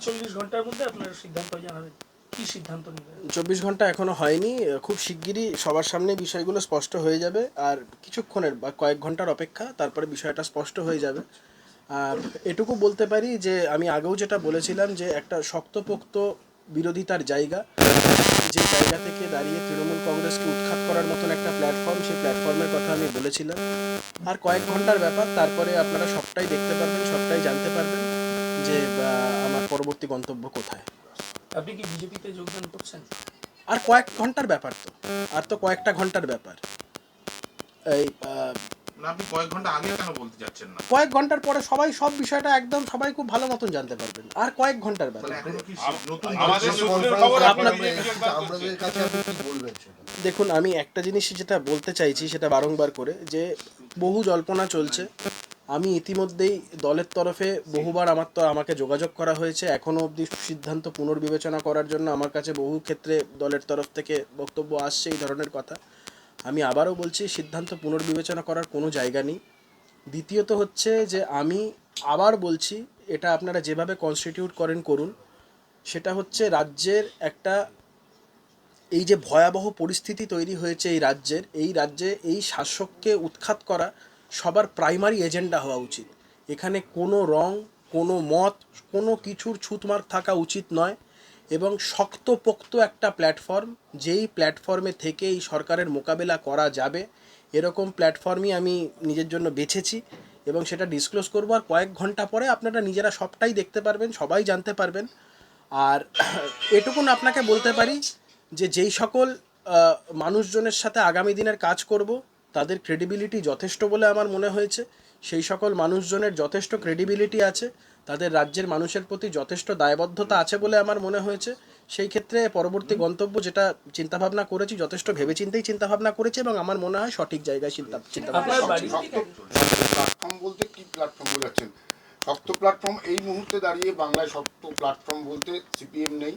আটচল্লিশ ঘণ্টার মধ্যে আপনারা সিদ্ধান্ত জানাবেন। চব্বিশ ঘণ্টা এখনও হয়নি। খুব শিগগিরই সবার সামনে বিষয়গুলো স্পষ্ট হয়ে যাবে। আর কিছুক্ষণের বা কয়েক ঘণ্টার অপেক্ষা, তারপরে বিষয়টা স্পষ্ট হয়ে যাবে। আর এটুকু বলতে পারি যে, আমি আগেও যেটা বলেছিলাম যে, একটা শক্তপোক্ত বিরোধিতার জায়গা, যে জায়গা থেকে দাঁড়িয়ে তৃণমূল কংগ্রেসকে উৎখাত করার মতন একটা প্ল্যাটফর্ম, সেই প্ল্যাটফর্মের কথা আমি বলেছিলাম। আর কয়েক ঘণ্টার ব্যাপার, তারপরে আপনারা সবটাই দেখতে পারবেন, সবটাই জানতে পারবেন। যে আমার পরবর্তী গন্তব্য কোথায়? আপনি কি বিজেপিতে যোগদান করছেন? আর কয়েক ঘণ্টার ব্যাপার তো। আর তো কয়েকটা ঘণ্টার ব্যাপার। এই আপনি কয়েক ঘণ্টা আগে কেন বলতে যাচ্ছেন না? কয়েক ঘণ্টার পরে সবাই সব বিষয়টা একদম সবাই খুব ভালো মতন জানতে পারবেন। আর কয়েক ঘণ্টার ব্যাপার। দেখুন আমি একটা জিনিস যেটা বলতে চাইছি সেটা বারংবার করে যে বহু জল্পনা চলছে। আমি ইতিমধ্যেই দলের তরফে বহুবার আমার তো আমাকে যোগাযোগ করা হয়েছে। এখনও অবধি সিদ্ধান্ত পুনর্বিবেচনা করার জন্য আমার কাছে বহু ক্ষেত্রে দলের তরফ থেকে বক্তব্য আসছে এই ধরনের কথা। আমি আবারও বলছি, সিদ্ধান্ত পুনর্বিবেচনা করার কোনো জায়গা নেই। দ্বিতীয়ত হচ্ছে যে আমি আবার বলছি, এটা আপনারা যেভাবে কনস্টিটিউট করেন করুন। সেটা হচ্ছে রাজ্যের একটা এই যে ভয়াবহ পরিস্থিতি তৈরি হয়েছে এই রাজ্যের, এই রাজ্যে এই শাসককে উৎখাত করা সবার প্রাইমারি এজেন্ডা হওয়া উচিত। এখানে কোনো রং, কোনো মত, কোনো কিছুর ছুতমার্ক থাকা উচিত নয় এবং শক্তপোক্ত একটা প্ল্যাটফর্ম যেই প্ল্যাটফর্মে থেকে এই সরকারের মোকাবেলা করা যাবে, এরকম প্ল্যাটফর্মই আমি নিজের জন্য বেছেছি এবং সেটা ডিসক্লোজ করব আর কয়েক ঘণ্টা পরে আপনারা নিজেরা সবটাই দেখতে পারবেন, সবাই জানতে পারবেন। আর এটুকুন আপনাকে বলতে পারি যে যেই সকল মানুষজনের সাথে আগামী দিনের কাজ করব তাদের ক্রেডিবিলিটি যথেষ্ট বলে আমার মনে হয়েছে। সেই সকল মানুষজনের যথেষ্ট ক্রেডিবিলিটি আছে। তাদের রাজ্যের মানুষের প্রতি যথেষ্ট দায়বদ্ধতা আছে বলে আমার মনে হয়েছে। সেই ক্ষেত্রে পরবর্তী গন্তব্য যেটা চিন্তাভাবনা করেছি যথেষ্ট ভেবেচিন্তেই চিন্তাভাবনা করেছি এবং আমার মনে হয় সঠিক জায়গায় চিন্তা চিন্তা আপনার শক্ত প্ল্যাটফর্ম বলতে কি প্ল্যাটফর্ম বোঝাচ্ছেন? শক্ত প্ল্যাটফর্ম এই মুহূর্তে দাঁড়িয়ে বাংলায় শক্ত প্ল্যাটফর্ম বলতে সিপিএম নেই।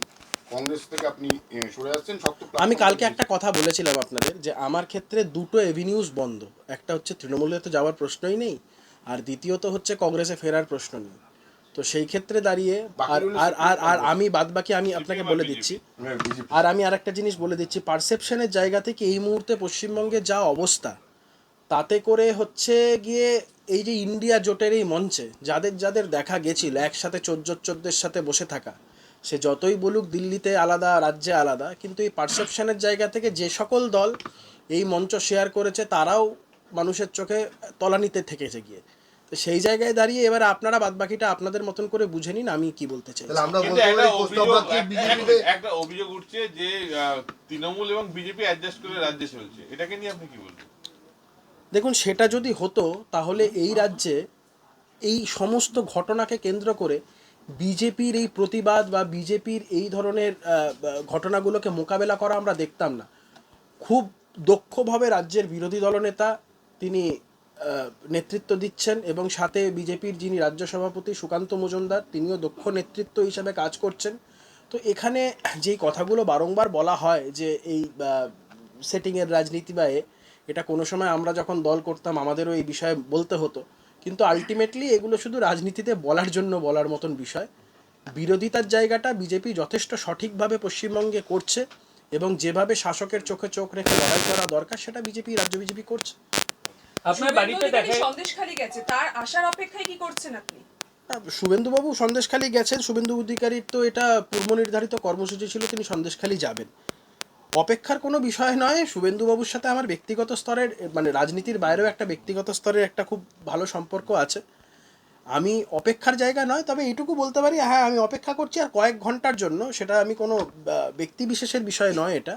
কংগ্রেস থেকে আপনি সরে আসছেন শক্ত আমি কালকে একটা কথা বলেছিলাম আপনাদের যে আমার ক্ষেত্রে দুটো এভিনিউজ বন্ধ। একটা হচ্ছে তৃণমূলে তো যাওয়ার প্রশ্নই নেই আর দ্বিতীয়ত হচ্ছে কংগ্রেসে ফেরার প্রশ্ন নেই। তো সেই ক্ষেত্রে দাঁড়িয়ে আর আর আর আর আমি বাদ বাকি আমি আপনাকে বলে দিচ্ছি। আর আমি আর একটা জিনিস বলে দিচ্ছি পারসেপশনের জায়গা থেকে এই মুহূর্তে পশ্চিমবঙ্গে যা অবস্থা তাতে করে হচ্ছে গিয়ে এই যে ইন্ডিয়া জোটের এই মঞ্চে যাদের যাদের দেখা গেছিল একসাথে চোদ্দ চোদ্দের সাথে বসে থাকা সে যতই বলুক দিল্লিতে আলাদা রাজ্যে আলাদা কিন্তু এই পারসেপশনের জায়গা থেকে যে সকল দল এই মঞ্চ শেয়ার করেছে তারাও মানুষের চোখে তলানিতে থেকেছে গিয়ে। তো সেই জায়গায় দাঁড়িয়ে এবার আপনারা বাদবাকিটা আপনাদের মতন করে বুঝে নিন আমি কি বলতে চাই। আমরা একটা অভিযোগ একটা উঠছে যে তৃণমূল এবং বিজেপি অ্যাডজাস্ট করে রাজ্যে চলছে। এটাকে নিয়ে আপনি কি বলবেন? দেখুন সেটা যদি হতো তাহলে এই রাজ্যে এই সমস্ত ঘটনাকে কেন্দ্র করে বিজেপির এই প্রতিবাদ বা বিজেপির এই ধরনের ঘটনাগুলোকে মোকাবেলা করা আমরা দেখতাম না। খুব দক্ষভাবে রাজ্যের বিরোধী দলনেতা তিনি নেতৃত্ব দিচ্ছেন এবং সাথে বিজেপির যিনি রাজ্য সভাপতি সুকান্ত মজুমদার, তিনিও দক্ষ নেতৃত্ব হিসাবে কাজ করছেন। তো এখানে যেই কথাগুলো বারংবার বলা হয় যে এই সেটিংয়ের রাজনীতি বা এটা কোনো সময় আমরা যখন দল করতাম আমাদেরও এই বিষয়ে বলতে হতো। কিন্তু আলটিমেটলি এগুলো শুধু রাজনীতিতে বলার জন্য বলার মতন বিষয়। বিরোধিতার জায়গাটা বিজেপি যথেষ্ট সঠিকভাবে পশ্চিমবঙ্গে করছে এবং যেভাবে শাসকের চোখে চোখ রেখে লড়াই করা দরকার সেটা বিজেপি রাজ্য বিজেপি করছে। আপনার বাড়িতে দেখা সন্দেশ গেছে তার আসার অপেক্ষায় কি করছেন আপনি? শুভেন্দুবাবু সন্দেশখালী গেছেন শুভেন্দু অধিকারীর তো এটা পূর্ব নির্ধারিত কর্মসূচি ছিল তিনি সন্দেশখালী যাবেন। অপেক্ষার কোনো বিষয় নয়। শুভেন্দুবাবুর সাথে আমার ব্যক্তিগত স্তরের মানে রাজনীতির বাইরেও একটা ব্যক্তিগত স্তরের একটা খুব ভালো সম্পর্ক আছে। আমি অপেক্ষার জায়গা নয়, তবে এইটুকু বলতে পারি হ্যাঁ আমি অপেক্ষা করছি আর কয়েক ঘণ্টার জন্য। সেটা আমি কোনো ব্যক্তি বিশেষের বিষয় নয় এটা।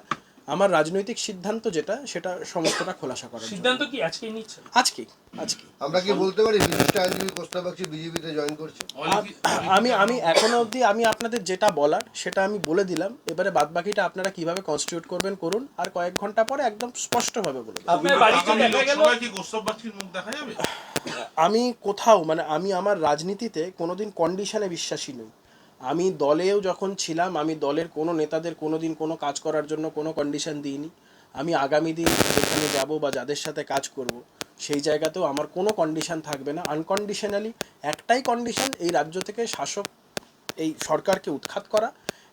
আমার রাজনৈতিক সিদ্ধান্ত যেটা সেটা সমস্তটা খোলাসা করার জন্য। সিদ্ধান্ত কি আজকেই নিচ্ছেন আজকেই আজকেই আমরা কি বলতে পারি? বিশিষ্ট আইনজীবী কোস্তা বাগচি বিজেপিতে জয়েন করছে। আমি আমি এখনও অবধি আমি আপনাদের যেটা বলার সেটা আমি বলে দিলাম। এবারে বাদবাকিটা আপনারা কীভাবে কনস্টিটিউট করবেন করুন আর কয়েক ঘণ্টা পরে একদম স্পষ্টভাবে বলে আমি কোথাও মানে আমি আমার রাজনীতিতে কোনোদিন কন্ডিশনে বিশ্বাসী নই। আমি দলেও যখন ছিলাম, আমি দলের কোনো নেতাদের কোনো দিন কোনো কাজ করার জন্য কোনো কন্ডিশন দিইনি। আমি আগামী দিন যেখানে যাব বা যাদের সাথে কাজ করব, সেই জায়গাতেও আমার কোনো কন্ডিশন থাকবে না। আনকন্ডিশনালি একটাই কন্ডিশন এই রাজ্য থেকে শাসক, এই সরকারকে উৎখাত করা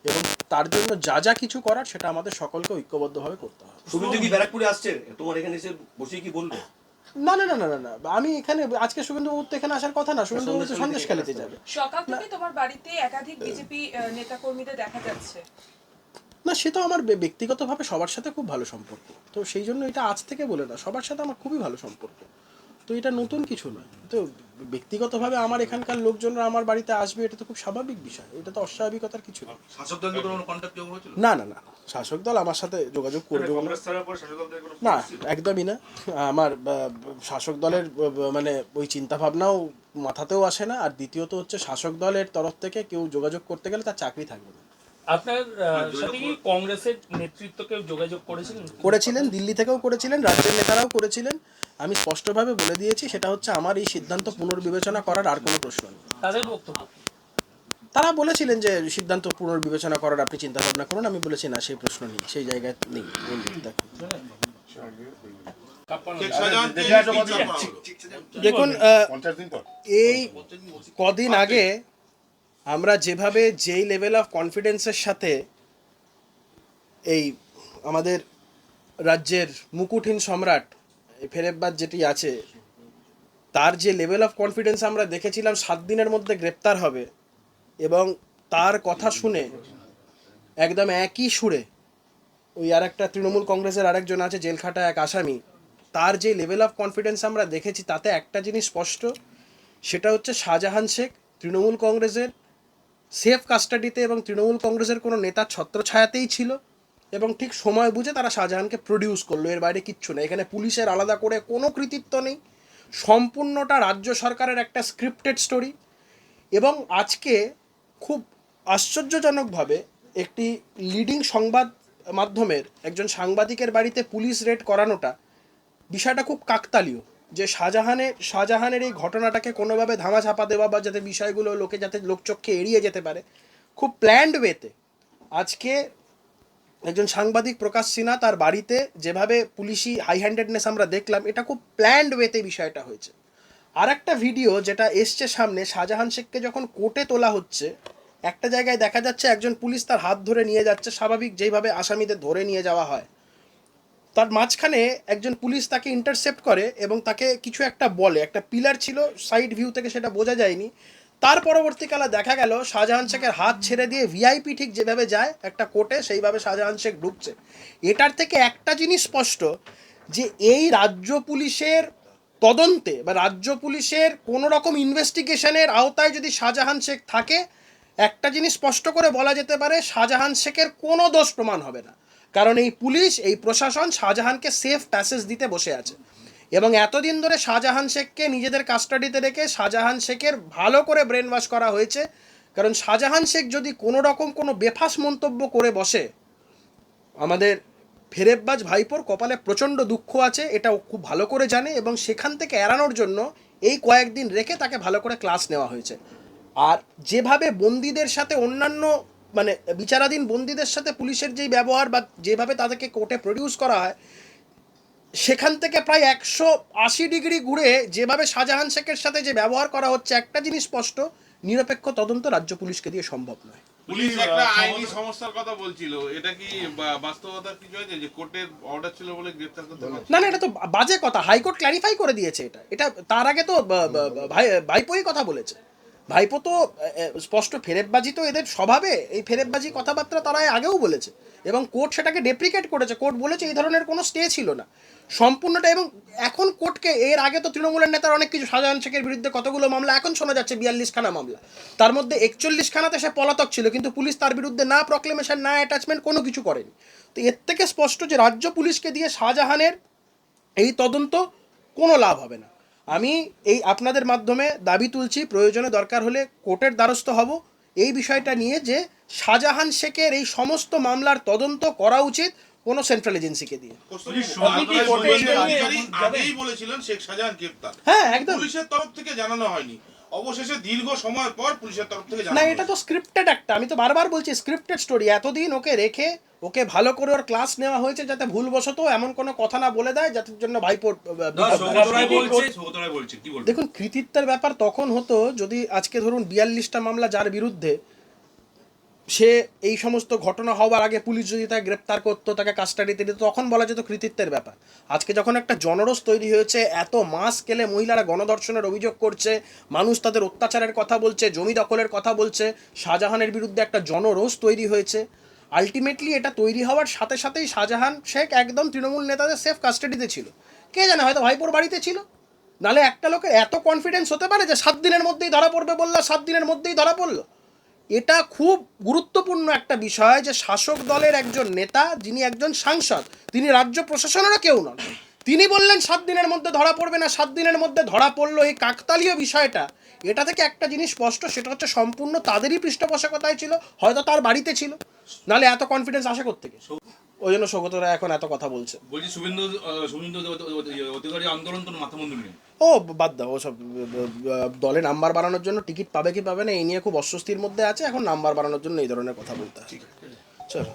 এবং তার জন্য যা যা কিছু করার সেটা আমাদের সকলকে ঐক্যবদ্ধভাবে করতে হবে। শুভেন্দু কি ব্যারাকপুরে আসছে? তোমার এখানে এসে বসে কি বলবে? না না না না না আমি এখানে আজকে শুভেন্দু বাবু তো এখানে আসার কথা না শুভেন্দু বাবু তো সন্দেশখালিতে যাবে। সকাল থেকে তোমার বাড়িতে একাধিক বিজেপি নেতা কর্মীদের দেখা যাচ্ছে। না সে তো আমার ব্যক্তিগতভাবে সবার সাথে খুব ভালো সম্পর্ক। তো সেই জন্য এটা আজ থেকে বলে না সবার সাথে আমার খুবই ভালো সম্পর্ক। তো এটা নতুন কিছু নয়। তো ব্যক্তিগতভাবে আমার এখানকার লোকজনরা আমার বাড়িতে আসবে এটা তো খুব স্বাভাবিক বিষয়। এটা তো অস্বাভাবিকতার কিছু নেই শাসক দলের কোনো কন্ট্যাক্ট যোগ হয়েছিল না না না। না। শাসক দল আমার সাথে যোগাযোগ করবে কোনো না একদমই না। আমার শাসক দলের মানে ওই চিন্তা ভাবনাও মাথাতেও আসে না। আর দ্বিতীয়ত হচ্ছে শাসক দলের তরফ থেকে কেউ যোগাযোগ করতে গেলে তার চাকরি থাকবে না। আপনার সাথে কি কংগ্রেসের নেতৃত্বকে যোগাযোগ করেছিলেন? করেছিলেন দিল্লি থেকেও করেছিলেন রাজ্যের নেতারাও করেছিলেন। আমি স্পষ্টভাবে বলে দিয়েছি সেটা হচ্ছে আমার এই সিদ্ধান্ত পুনর্বিবেচনা করার আর কোনো প্রশ্ন নেই। তাদের বক্তব্য তারা বলেছিলেন যে সিদ্ধান্ত পুনর্বিবেচনা করার আপনি চিন্তা ভাবনা করুন আমি বলেছি না সেই প্রশ্ন নেই সেই জায়গায় নেই দেখুন। এই কদিন আগে আমরা যেভাবে যেই লেভেল অফ কনফিডেন্সের সাথে এই আমাদের রাজ্যের মুকুটহীন সম্রাট ফেরেববাদ যেটি আছে, তার যে লেভেল অফ কনফিডেন্স আমরা দেখেছিলাম, সাত দিনের মধ্যে গ্রেপ্তার হবে এবং তার কথা শুনে একদম একই সুরে ওই আর একটা তৃণমূল কংগ্রেসের আরেকজন আছে, জেলখাটা এক আসামি, তার যে লেভেল অফ কনফিডেন্স আমরা দেখেছি, তাতে একটা জিনিস স্পষ্ট, সেটা হচ্ছে শাহজাহান শেখ তৃণমূল কংগ্রেসের সেফ কাস্টাডিতে এবং তৃণমূল কংগ্রেসের কোনো নেতার ছত্রছায়াতেই ছিল এবং ঠিক সময় বুঝে তারা শাহজাহানকে প্রডিউস করল। এর বাইরে কিচ্ছু নেই। এখানে পুলিশের আলাদা করে কোনো কৃতিত্ব নেই। সম্পূর্ণটা রাজ্য সরকারের একটা স্ক্রিপ্টেড স্টোরি এবং আজকে খুব আশ্চর্যজনকভাবে একটি লিডিং সংবাদ মাধ্যমের একজন সাংবাদিকের বাড়িতে পুলিশ রেড করানোটা বিষয়টা খুব কাকতালীয়। যে শাহজাহানের শাহজাহানের এই ঘটনাটাকে কোনোভাবে ধামাচাপা দেওয়া বা যাতে বিষয়গুলো লোকে যাতে লোকচক্ষে এড়িয়ে যেতে পারে, খুব প্ল্যান্ড ওয়েতে আজকে একজন সাংবাদিক প্রকাশ সিনহা তার বাড়িতে যেভাবে পুলিশি হাই হ্যান্ডেডনেস আমরা দেখলাম, এটা খুব প্ল্যান্ড ওয়েতে বিষয়টা হয়েছে। আর একটা ভিডিও যেটা এসছে সামনে, শাহজাহান শেখকে যখন কোর্টে তোলা হচ্ছে, একটা জায়গায় দেখা যাচ্ছে একজন পুলিশ তার হাত ধরে নিয়ে যাচ্ছে, স্বাভাবিক যেইভাবে আসামিদের ধরে নিয়ে যাওয়া হয়। তার মাঝখানে একজন পুলিশ তাকে ইন্টারসেপ্ট করে এবং তাকে কিছু একটা বলে। একটা পিলার ছিল সাইড ভিউ থেকে সেটা বোঝা যায়নি। তার পরবর্তীকালে দেখা গেল, শাহজাহান শেখের হাত ছেড়ে দিয়ে ভিআইপি ঠিক যেভাবে যায়, একটা কোর্টে সেইভাবে শাহজাহান শেখ ঢুকছে। এটার থেকে একটা জিনিস স্পষ্ট, যে এই রাজ্য পুলিশের তদন্তে বা রাজ্য পুলিশের কোনো রকম ইনভেস্টিগেশনের আওতায় যদি শাহজাহান শেখ থাকে, একটা জিনিস স্পষ্ট করে বলা যেতে পারে, শাহজাহান শেখের কোনো দোষ প্রমাণ হবে না। কারণ এই পুলিশ, এই প্রশাসন শাহজাহানকে সেফ প্যাসেজ দিতে বসে আছে। এবং এতদিন ধরে শাহজাহান শেখকে নিজেদের কাস্টাডিতে রেখে শাহজাহান শেখের ভালো করে ব্রেন ওয়াশ করা হয়েছে। কারণ শাহজাহান শেখ যদি কোনো রকম কোনো বেফাস মন্তব্য করে বসে, আমাদের ফেরেববাজ ভাইপোর কপালে প্রচণ্ড দুঃখ আছে, এটা খুব ভালো করে জানে এবং সেখান থেকে এড়ানোর জন্য এই কয়েকদিন রেখে তাকে ভালো করে ক্লাস নেওয়া হয়েছে। আর যেভাবে বন্দীদের সাথে অন্যান্য মানে বিচারাধীন বন্দীদের সাথে পুলিশের যেই ব্যবহার বা যেভাবে তাদেরকে কোর্টে প্রডিউস করা হয় সেখান থেকে প্রায় একশো আশি ডিগ্রি ঘুরে যেভাবে শাহজাহান শেখের সাথে যে ব্যবহার করা হচ্ছে একটা জিনিস স্পষ্ট নিরপেক্ষ তদন্ত রাজ্য পুলিশকে দিয়ে সম্ভব নয়। পুলিশ একটা আইনি সমস্যার কথা বলছিল। এটা কি বাস্তবতার কিছু হয়েছে যে কোর্টের অর্ডার ছিল বলে গ্রেফতার করতে পারছে? না না এটা তো বাজে কথা। হাইকোর্ট ক্ল্যারিফাই করে দিয়েছে এটা। এটা তার আগে তো ভাইপোই কথা বলেছে। ভাইপো তো স্পষ্ট ফেরেববাজি তো এদের স্বভাবে। এই ফেরেববাজি কথাবার্তা তারা আগেও বলেছে। এবং কোর্ট সেটাকে ডেপ্রিকেট করেছে। কোর্ট বলেছে এই ধরনের কোনো স্টে ছিল না। সম্পূর্ণটা এবং এখন কোর্টকে, এর আগে তো তৃণমূলের নেতার অনেক কিছু শাহজাহান শেখের বিরুদ্ধে কতগুলো মামলা, এখন শোনা যাচ্ছে বিয়াল্লিশ খানা মামলা। তার মধ্যে একচল্লিশ খানাতে সে পলাতক ছিল, কিন্তু পুলিশ তার বিরুদ্ধে না প্রক্লেমেশন না অ্যাটাচমেন্ট কোনো কিছু করেনি। তো এর থেকে স্পষ্ট যে রাজ্য পুলিশকে দিয়ে শাহজাহানের এই তদন্ত কোনো লাভ হবে না। আমি এই আপনাদের মাধ্যমে দাবি তুলছি প্রয়োজনে দরকার হলে কোর্টের দ্বারস্থ হব। এই বিষয়টা নিয়ে যে শাহজাহান শেখের এই সমস্ত মামলার তদন্ত করা উচিত কোনো সেন্ট্রাল এজেন্সিকে দিয়ে। হ্যাঁ একদম। পুলিশের তরফ থেকে জানানো হয়নি। অবশেষে দীর্ঘ সময় পর পুলিশের তরফ থেকে না এটা তো স্ক্রিপ্টেড একটা। আমি তো বারবার বলছি স্ক্রিপ্টেড স্টোরি এতদিন ওকে রেখে ওকে ভালো করে ওর ক্লাস নেওয়া হয়েছে যাতে ভুলবশত এমন কোনো কথা না বলে দেয় যাতে জন্য বলবে? দেখুন কৃতিত্বের ব্যাপার তখন হতো যদি আজকে ধরুন বিয়াল্লিশটা মামলা যার বিরুদ্ধে সে এই সমস্ত ঘটনা হওয়ার আগে পুলিশ যদি তাকে গ্রেপ্তার করতো, তাকে কাস্টাডিতে দিত, তখন বলা যেত কৃতিত্বের ব্যাপার। আজকে যখন একটা জনরোষ তৈরি হয়েছে, এত মাস স্কেলে মহিলারা গণধর্ষণের অভিযোগ করছে, মানুষ তাদের অত্যাচারের কথা বলছে, জমি দখলের কথা বলছে, শাহজাহানের বিরুদ্ধে একটা জনরোষ তৈরি হয়েছে। আলটিমেটলি এটা তৈরি হওয়ার সাথে সাথেই শাহজাহান শেখ একদম তৃণমূল নেতাদের সেফ কাস্টাডিতে ছিল। কে জানে, হয়তো ভাইপোর বাড়িতে ছিল। নালে একটা লোকের এত কনফিডেন্স হতে পারে যে সাত দিনের মধ্যেই ধরা পড়বে বললা, সাত দিনের মধ্যেই ধরা পড়ল? এটা খুব গুরুত্বপূর্ণ একটা বিষয় যে শাসক দলের একজন নেতা, যিনি একজন সাংসদ, তিনি রাজ্য প্রশাসনেরও কেউ নন। তিনি বললেন, সাত দিনের মধ্যে ধরা পড়বে না, সাত দিনের মধ্যে ধরা পড়ল। এই কাকতালীয় বিষয়টা, এটা থেকে একটা জিনিস স্পষ্ট, সেটা হচ্ছে সম্পূর্ণ তাদেরই পৃষ্ঠপোষকতায় ছিল, হয়তো তার বাড়িতে ছিল। নালে এত কনফিডেন্স আসে থেকে ওই জন্য সৌগতরা এখন এত কথা বলছে। বলছি, শুভেন্দু শুভেন্দু অধি- অধি- অধিকারী আন্দোলন তো মাথা বন্ধু নেই। ও বাদ দাও ওসব দলে নাম্বার বাড়ানোর জন্য টিকিট পাবে কি পাবে না এই নিয়ে খুব অস্বস্তির মধ্যে আছে এখন নাম্বার বাড়ানোর জন্য এই ধরনের কথা বলতে হয়। চলো।